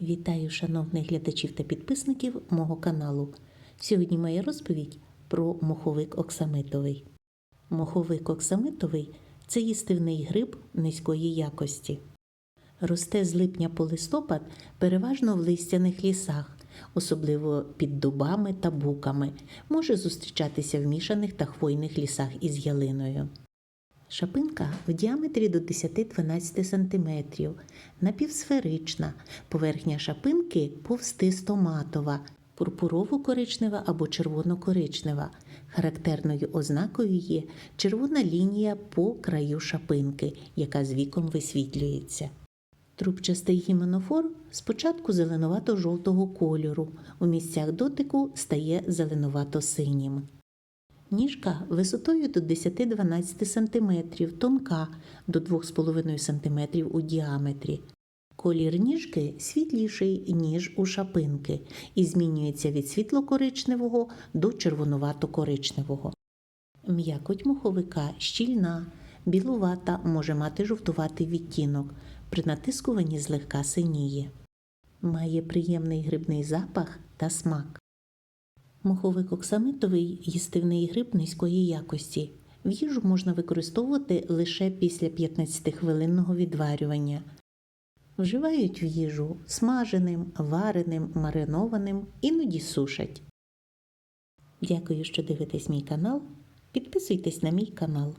Вітаю шановних глядачів та підписників мого каналу. Сьогодні моя розповідь про моховик оксамитовий. Моховик оксамитовий це їстивний гриб низької якості. Росте з липня по листопад переважно в листяних лісах, особливо під дубами та буками. Може зустрічатися в мішаних та хвойних лісах із ялиною. Шапинка в діаметрі до 10-12 см, напівсферична, поверхня шапинки повстисто-матова, пурпурово-коричнева або червоно-коричнева. Характерною ознакою є червона лінія по краю шапинки, яка з віком висвітлюється. Трубчастий гіменофор спочатку зеленувато-жовтого кольору, у місцях дотику стає зеленувато-синім. Ніжка висотою до 10-12 см, тонка до 2,5 см у діаметрі. Колір ніжки світліший, ніж у шапинки, і змінюється від світло-коричневого до червонувато-коричневого. М'якоть моховика щільна, білувата може мати жовтуватий відтінок, при натискуванні злегка синіє. Має приємний грибний запах та смак. Моховик оксамитовий їстивний гриб низької якості. В їжу можна використовувати лише після 15-хвилинного відварювання. Вживають в їжу смаженим, вареним, маринованим, іноді сушать. Дякую, що дивитесь мій канал. Підписуйтесь на мій канал.